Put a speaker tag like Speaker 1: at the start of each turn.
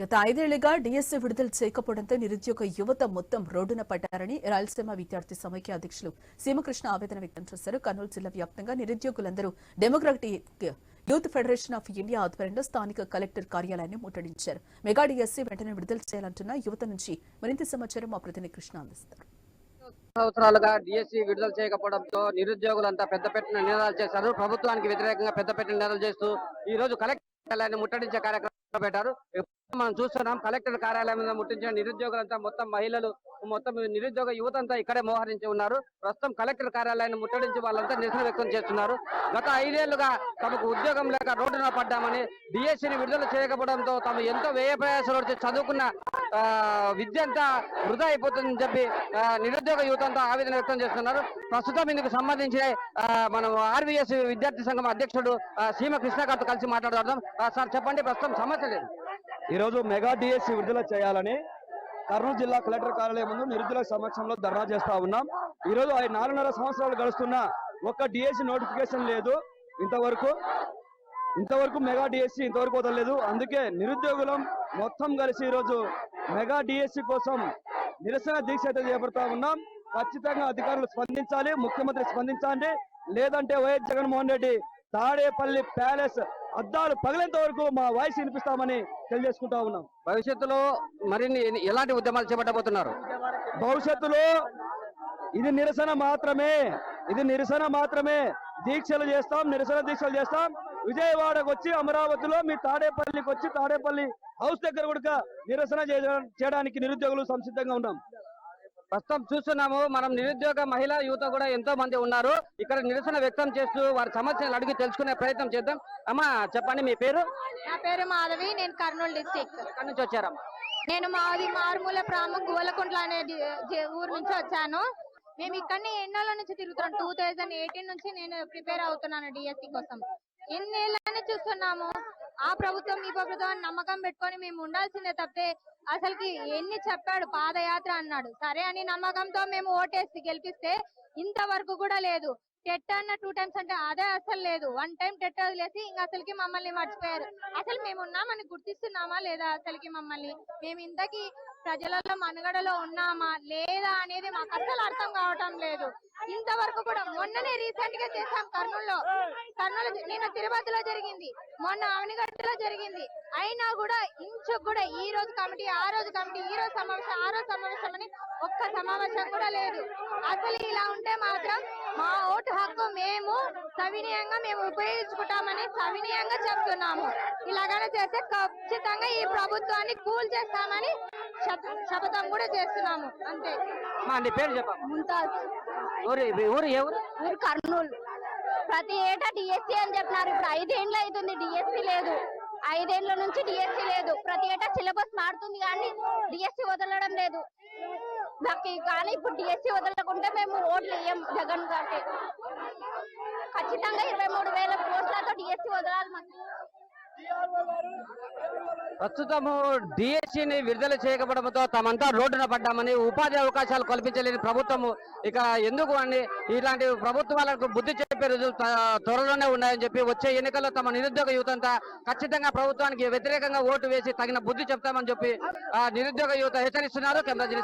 Speaker 1: గత ఐదేళ్ళుగా డిఎస్సీ విడుదల చేయకపోవడంతో నిరుద్యోగ యువత మొత్తం రోడ్డున పడ్డారని రాయలసీమ విద్యార్థి సమైక్య అధ్యక్షులు సీమకృష్ణ ఆవేదన వ్యక్తం చేశారు. కర్నూలు జిల్లా వ్యాప్తంగా నిరుద్యోగులందరూ democratic youth federation of India ఆధ్వర్యంలో స్థానిక కలెక్టర్ కార్యాలయాన్ని ముట్టడించారు. మెగా డిఎస్సీ వెంటనే విడుదల చేయాలంటున్న యువత నుంచి మరింత సమాచారం మా ప్రతినిధి కృష్ణ అందిస్తారు.
Speaker 2: సంవత్సరాలుగా డిఎస్సి విడుదల చేయకపోవడంతో నిరుద్యోగులంతా పెద్ద పెట్టిన నినాదాలు చేశారు. ప్రభుత్వానికి వ్యతిరేకంగా పెద్ద పెట్టిన నినాదాలు చేస్తూ ఈ రోజు కలెక్టర్ కార్యాలయాన్ని ముట్టడించే కార్యక్రమం పెట్టారు. మనం చూస్తున్నాం కలెక్టర్ కార్యాలయం మీద ముట్టించిన నిరుద్యోగులంతా మొత్తం మహిళలు మొత్తం నిరుద్యోగ యువత అంతా ఇక్కడే మోహరించి ఉన్నారు. ప్రస్తుతం కలెక్టర్ కార్యాలయాన్ని ముట్టడించి వాళ్ళంతా నిరసన వ్యక్తం చేస్తున్నారు. గత ఐదేళ్ళుగా తమకు ఉద్యోగం లేక రోడ్డున పడ్డామని డిఎస్సిని విడుదల చేయకపోవడంతో తాము ఎంతో వ్యయ ప్రయాసాలు వచ్చి చదువుకున్న ఆ, విద్య అంతా వృధా అయిపోతుందని చెప్పి నిరుద్యోగ యువత అంతా ఆవేదన వ్యక్తం చేస్తున్నారు. ప్రస్తుతం ఇందుకు సంబంధించి మనం ఆర్వీఎస్ విద్యార్థి సంఘం అధ్యక్షుడు ఆ, సీమ కృష్ణ గారితో కలిసి మాట్లాడుతున్నాం సార్ చెప్పండి ప్రస్తుతం సమస్య లేదు.
Speaker 3: ఈరోజు మెగా డిఎస్సి విడుదల చేయాలని కర్నూలు జిల్లా కలెక్టర్ కార్యాలయం ముందు నిరుద్యోగ సమక్షంలో ధర్నా చేస్తా ఉన్నాం. ఈ రోజు ఐదు నాలుగున్నర సంవత్సరాలు గడుస్తున్నా ఒక్క డిఎస్సి నోటిఫికేషన్ లేదు. ఇంతవరకు ఇంతవరకు మెగా డిఎస్సి ఇంతవరకు వదలలేదు. అందుకే నిరుద్యోగులం మొత్తం కలిసి ఈరోజు మెగా డిఎస్సి కోసం నిరసన దీక్ష అయితే చేపడతా ఉన్నాం. ఖచ్చితంగా అధికారులు స్పందించాలి ముఖ్యమంత్రి స్పందించాలి. లేదంటే వైఎస్ జగన్మోహన్ రెడ్డి తాడేపల్లి ప్యాలెస్ అద్దాలు పగిలేంత వరకు మా వాయిస్ వినిపిస్తామని తెలియజేసుకుంటా ఉన్నాం.
Speaker 2: భవిష్యత్తులో మరిన్ని ఎలాంటి ఉద్యమాలు చేపట్టబోతున్నారు?
Speaker 3: భవిష్యత్తులో ఇది నిరసన మాత్రమే. ఇది నిరసన మాత్రమే. దీక్షలు చేస్తాం నిరసన దీక్షలు చేస్తాం. విజయవాడకు వచ్చి అమరావతిలో మీ తాడేపల్లికి వచ్చి తాడేపల్లి హౌస్ దగ్గర కూడా నిరసన చేయ- చేయడానికి నిరుద్యోగులు సంసిద్ధంగా ఉన్నాం.
Speaker 2: ప్రస్తుతం చూస్తున్నాము. మనం నిరుద్యోగ మహిళా యువత కూడా ఎంతో మంది ఉన్నారు. ఇక్కడ నిరసన వ్యక్తం చేస్తూ వారి సమస్యలు అడిగి తెలుసుకునే ప్రయత్నం చేద్దాం. అమ్మా చెప్పండి మీ పేరు?
Speaker 4: నా పేరు మాధవి. నేను కర్నూలు డిస్టిక్
Speaker 2: ఎక్కడి నుంచి వచ్చారమ్మా?
Speaker 4: నేను మాది మారుమూల ప్రాంతం గువలకుంట్ల అనే ఊరు నుంచి వచ్చాను. మేము ఇక్కడనే ఎన్నోళ్ళ నుంచి తిరుగుతున్నాం? టూ థౌజండ్ ఎయిటీన్ నుంచి నేను ప్రిపేర్ అవుతున్నాను డిఎస్సి కోసం. ఎన్నేళ్ళని చూస్తున్నాము? ఆ ప్రభుత్వం ఈ ప్రభుత్వం నమ్మకం పెట్టుకొని మేము ఉండాల్సిందే తప్పితే అసలుకి ఎన్ని చెప్పాడు పాదయాత్ర అన్నాడు. సరే అని నమ్మకంతో మేము ఓటేసి గెలిపిస్తే ఇంతవరకు కూడా లేదు. టెట్ అన్న టూ టైమ్స్ అంటే అదే అసలు లేదు. వన్ టైం టెట్ వదిలేసి ఇంకా అసలుకి మమ్మల్ని మర్చిపోయారు. అసలు మేము ఉన్నామని గుర్తిస్తున్నామా లేదా అసలుకి మమ్మల్ని? మేము ఇంతకి ప్రజలలో మనుగడలో ఉన్నామా లేదా అనేది మాకు అసలు అర్థం కావటం లేదు. ఇంతవరకు కూడా మొన్ననే రీసెంట్గా చేసాం కర్నూలులో. కర్నూలు నిన్న తిరుపతిలో జరిగింది. మొన్న అవనిగడ్డలో జరిగింది. అయినా కూడా ఇంచు కూడా ఈ రోజు కమిటీ ఆ రోజు కమిటీ ఈ రోజు సమావేశం ఆ రోజు సమావేశం అని ఒక్క సమావేశం కూడా లేదు. అసలు మేము సవినీయంగా మేము ఉపయోగించుకుంటామని సవినీయంగా చెప్తున్నాము. ఇలాగనే చేస్తే ఖచ్చితంగా ఈ ప్రభుత్వాన్ని కూల్ చేస్తామని శప- శపథం కూడా చేస్తున్నాము. అంతే.
Speaker 2: పేరు ఊరు
Speaker 4: కర్నూలు. ప్రతి ఏటా డిఎస్సి అని చెప్పినారు. ఇప్పుడు ఐదేండ్లు అవుతుంది డిఎస్సి లేదు. ఐదేండ్ల నుంచి డిఎస్సి లేదు. ప్రతి ఏటా సిలబస్ మారుతుంది కానీ డిఎస్సి వదలడం లేదు. కానీ ఇప్పుడు డిఎస్సి వదలకుంటే మేము ఓట్లు వేయం జగన్ గారికి. ఖచ్చితంగా ఇరవై మూడు వేల కోట్లతో డిఎస్సి వదలాలి మాకు.
Speaker 2: ప్రస్తుతము డిఎస్సిని విడుదల చేయకపోవడంతో తమంతా రోడ్డున పడ్డామని ఉపాధి అవకాశాలు కల్పించలేని ప్రభుత్వము. ఇక ఎందుకు అని ఇలాంటి ప్రభుత్వాలకు బుద్ధి చెప్పే రోజులు త్వరలోనే ఉన్నాయని చెప్పి వచ్చే ఎన్నికల్లో తమ నిరుద్యోగ యువతంతా ఖచ్చితంగా ప్రభుత్వానికి వ్యతిరేకంగా ఓటు వేసి తగిన బుద్ధి చెప్తామని చెప్పి ఆ నిరుద్యోగ యువత హెచ్చరిస్తున్నారు. కేంద్ర